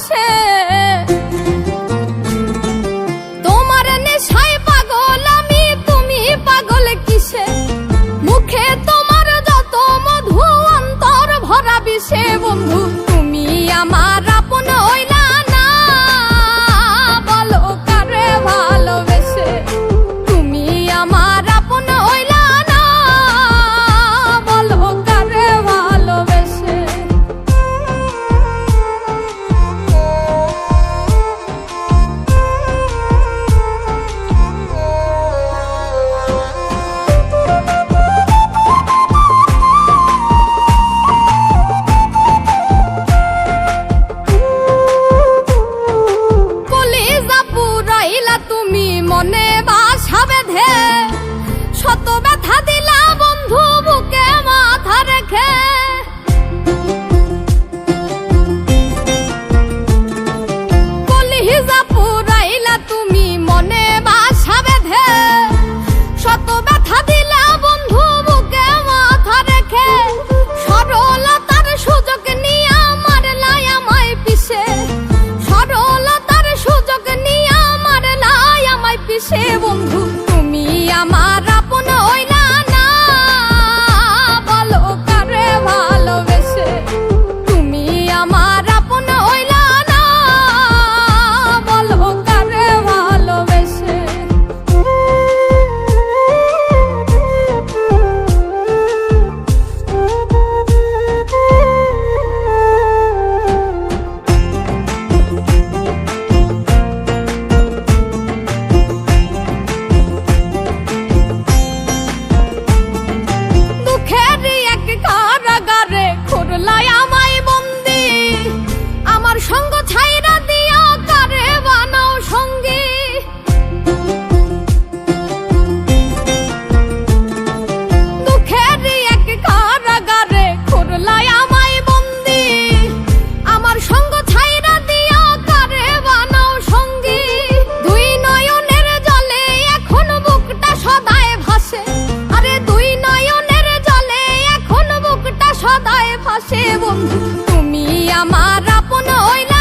কিসে বন্ধু তুমি আমার হাসে বন্ধু তুমি আমার আপন হইলা।